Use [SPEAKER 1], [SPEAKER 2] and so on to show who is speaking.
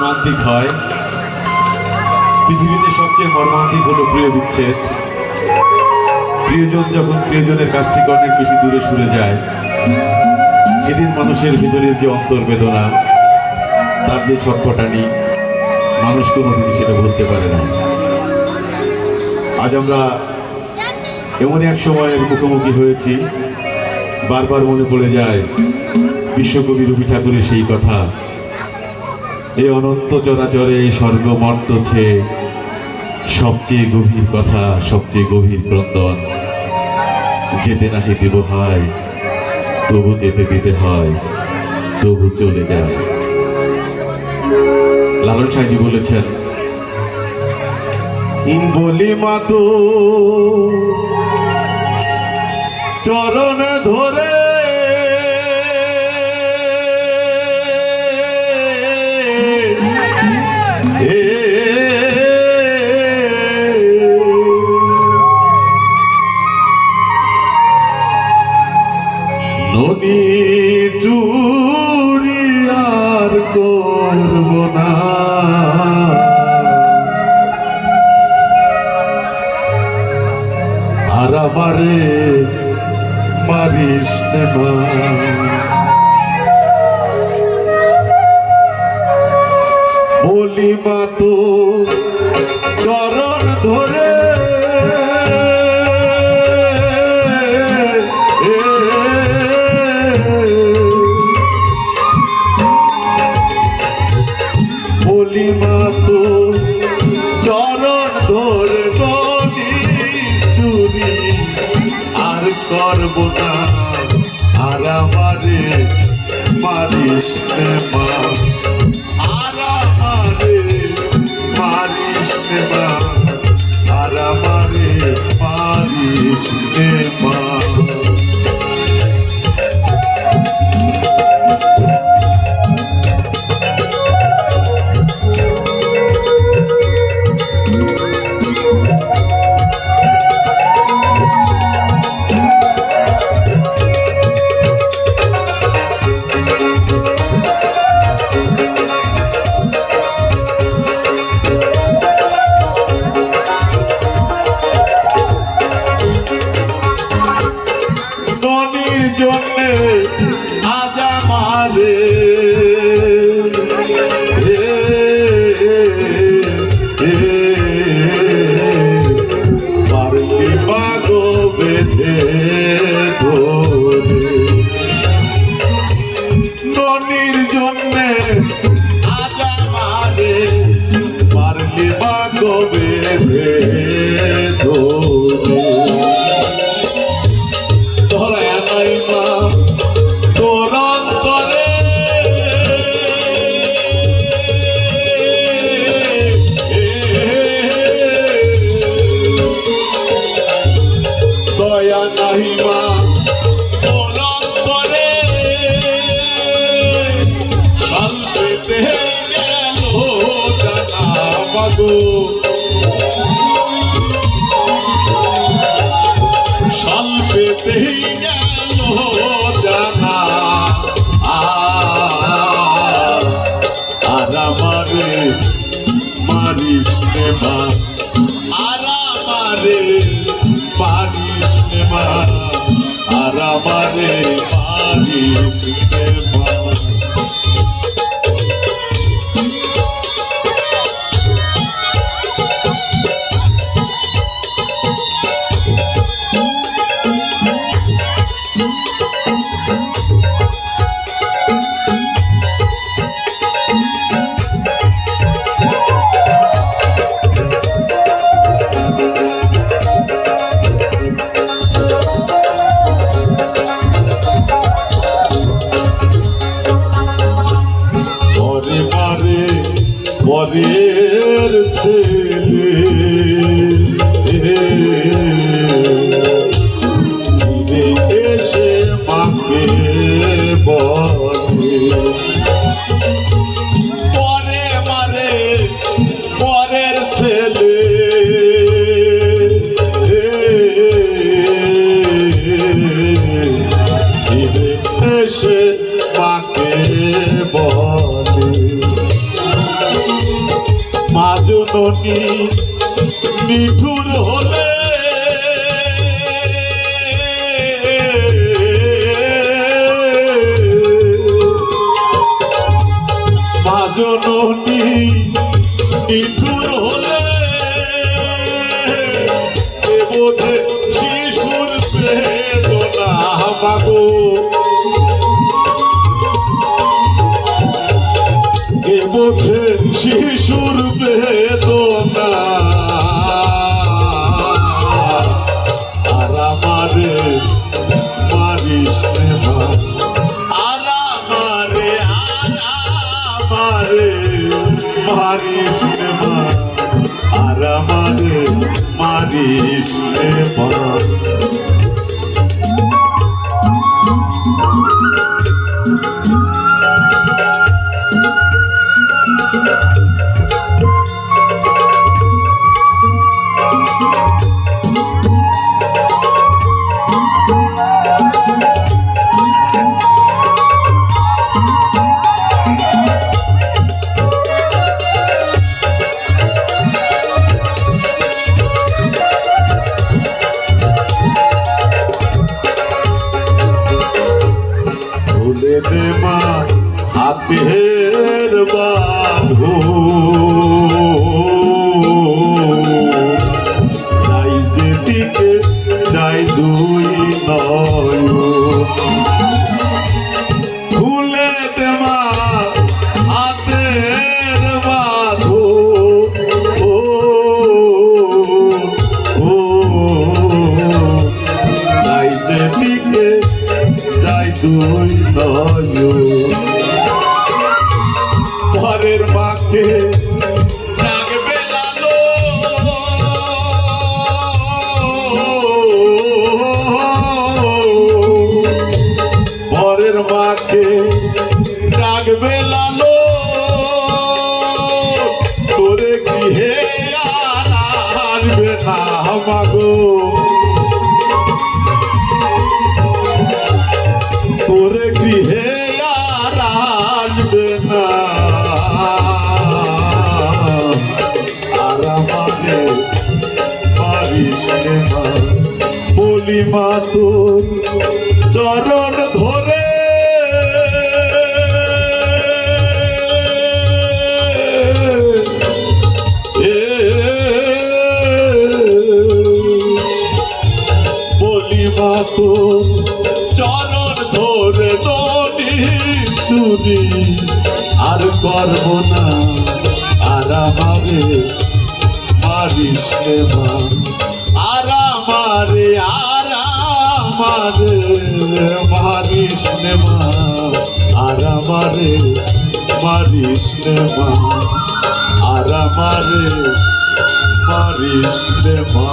[SPEAKER 1] মর্মান্তিক হয়। পৃথিবীতে সবচেয়ে মর্মান্তিক হলো প্রিয় বিচ্ছেদ। প্রিয়জন যখন প্রিয়জনের কাছ থেকে অনেক বেশি দূরে সরে যায়, সেদিন মানুষের ভিতরের যে অন্তর্বেদনা, তার যে ছটফটানি, মানুষ কোনোদিনই সেটা বলতে পারে না। আজ আমরা এমন এক সময়ের মুখোমুখি হয়েছি, বারবার মনে পড়ে যায়, বিশ্বকবি রবি ঠাকুরের সেই কথা। এই অনন্ত চরাচরে স্বর্গ মর্তছে সবচেয়ে গভীর কথা, সবচেয়ে গভীর ক্রন্দন। যেতে নাহি দেব হয়, তবু যেতে দিতে হয়, তবু চলে যায়। লালন সাহেজি বলেছেন বলি মাতো, চরণ ধরে নদী চুরি আর করব না। আর আমারে মারিস মা বলি মা তো চরণ ধরে। বলি মা তো চরণ ধরে চুরি আর করব না। আমারে মারিস নে জন্যে আজ আমারে ননির জন্যে আজ আমারে পারলি পাগো বেঁধে ধরে। তোরা নাই আর আমারে মারিস মা। আর আমারে মারিস মা। আর আমারে মারিস মা। পরের ছেলে। জননী নিঠুর হলে? মা জননী নিঠুর হলে বোধে শিশুর বেদনা মাগো। এ বোধে শিশুর বেদনা আর মাকে রাখবে লালো। তোরে গৃহে আসবে না মাগো তোরে গৃহে আর আসবে না। আর আমারে বলি মা, তোর চরণ ধরে চরণ ধরে নদী চুরি। আর করব না, আর আমারে মারিস মা। আর আমারে আর আমারে মারিস মা। আর আমারে মারিস মা। আর আমারে মারিস মা।